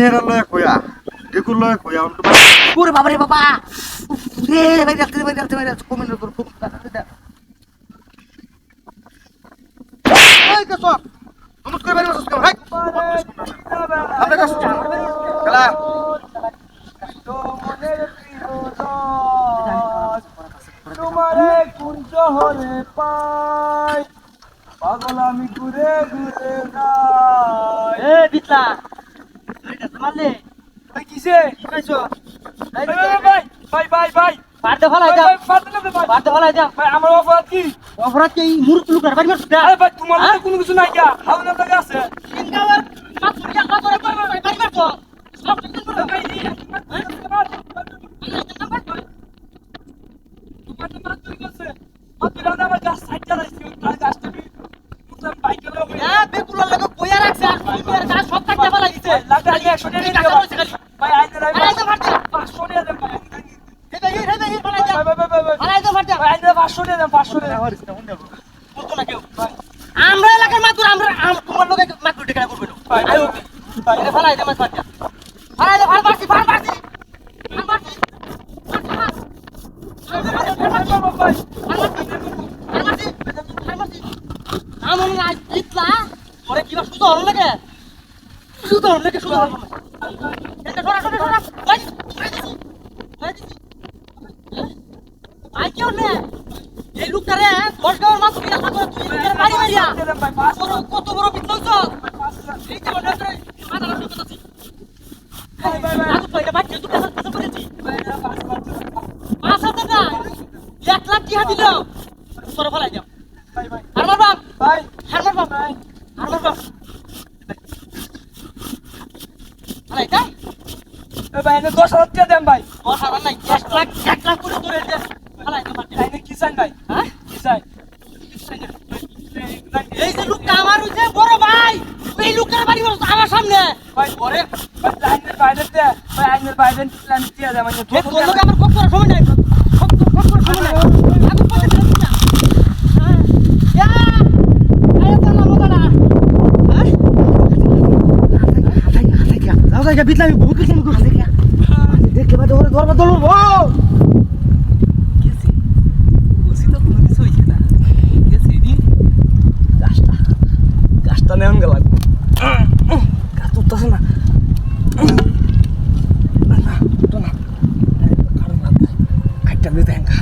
মেয়েরা লয়ে কয়া দেখুন লয়ে কয়া ওরে বাবা! রে বাবা রে ভাই দেখতে ভাই দেখতে ভাই দেখতে কমেন্ট করে খুব এই কেসব নমস্কার করে বাড়ি বসছ আমরা কাছে খেলা। তোমারে কোন শহরে পাই পাগল আমি ঘুরে ঘুরে যাই। এ বিটলা। মারলে ভাই কিসে খাইছো ভাই ভাই ভাই ভাই ভাই পারতে ফলাই দাও পারতে না ভাই পারতে ফলাই দাও ভাই আমার অপরাধ কি অপরাধ কি মুরুক লুকার বাড়ি মারছ আরে ভাই তোমার মধ্যে কোনো কিছু নাই কি টাকা আছে ইনকাওয়ার মাছ দিয়া কাজ করে বাড়ি মারছ সব ঠিক করে ভাই তোমার আর তুই আমার গাছ সাইড চালাইছি তার গাছটা আমরা এলাকার মাতুর আমরা আম- তোমার লোকে মাতুর টেকা করবে না ফলাই দে মাছ ফাটতে ফলাই দে ফাল পারছি ফাল পারছি ফাল পারছি আমার জিতলা ওরে কিবা সুতো হল লাগে হল লাগে সরা সরা সরা এই লোকটারে দশ মাছ মারিয়া কত বড় বিদ্যুৎ এই যে ওটা মাথা নষ্ট করতেছি পাঁচ হাজার না এক লাখ আর মারবাম আর মারবাম ফলাই যা দশ হাজার টাকা দেন ভাই। দশ হাজার নাই এক লাখ এক লাখ করে তাইলে কি চাই ভাই? হ্যাঁ? কি চাই? এই যে লোকটা আমার হইছে বড় ভাই এই লোকটার বাড়ি আমার সামনে। ভাই পরে ভাই আইনের বাইরে দে। ভাই আইনের বাইরে দিয়ে দে মানে তোর লোক আমার খুব করার সময় নাই আচ্ছা এটা বিতলামি বহুত বিতলামি করছে দেখতে পাচ্ছি ওরে ধরবা ধরবো গাছটা নেমন গেল গাছ উঠতেছে না। না না। খাটটা দিয়ে দেখা